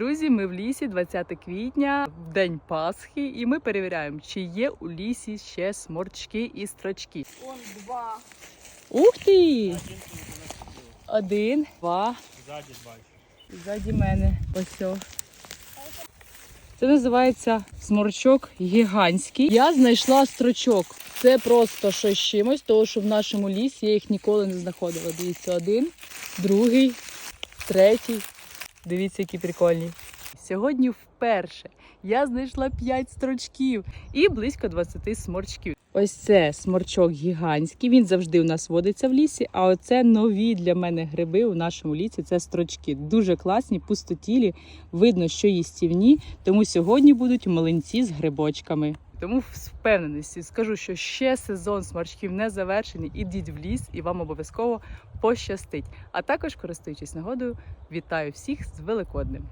Друзі, ми в лісі 20 квітня, в день Пасхи, і ми перевіряємо, чи є у лісі ще сморчки і строчки. Он два. Ух ти! Один, два, Ззаді бачу. ззаді мене. Ось. о. Це називається сморчок гігантський. Я знайшла строчок. Це просто щось з чимось, тому що в нашому лісі я їх ніколи не знаходила. Дивіться, один, другий, третій. Дивіться, які прикольні. Сьогодні вперше я знайшла 5 строчків і близько 20 сморчків. Ось це сморчок гігантський. Він завжди у нас водиться в лісі. А оце нові для мене гриби у нашому лісі. Це строчки. Дуже класні, пустотілі. Видно, що їстівні. Тому сьогодні будуть млинці з грибочками. Тому з впевненості скажу, що ще сезон сморчків не завершений. Ідіть в ліс, і вам обов'язково пощастить. А також, користуючись нагодою, вітаю всіх з Великоднем.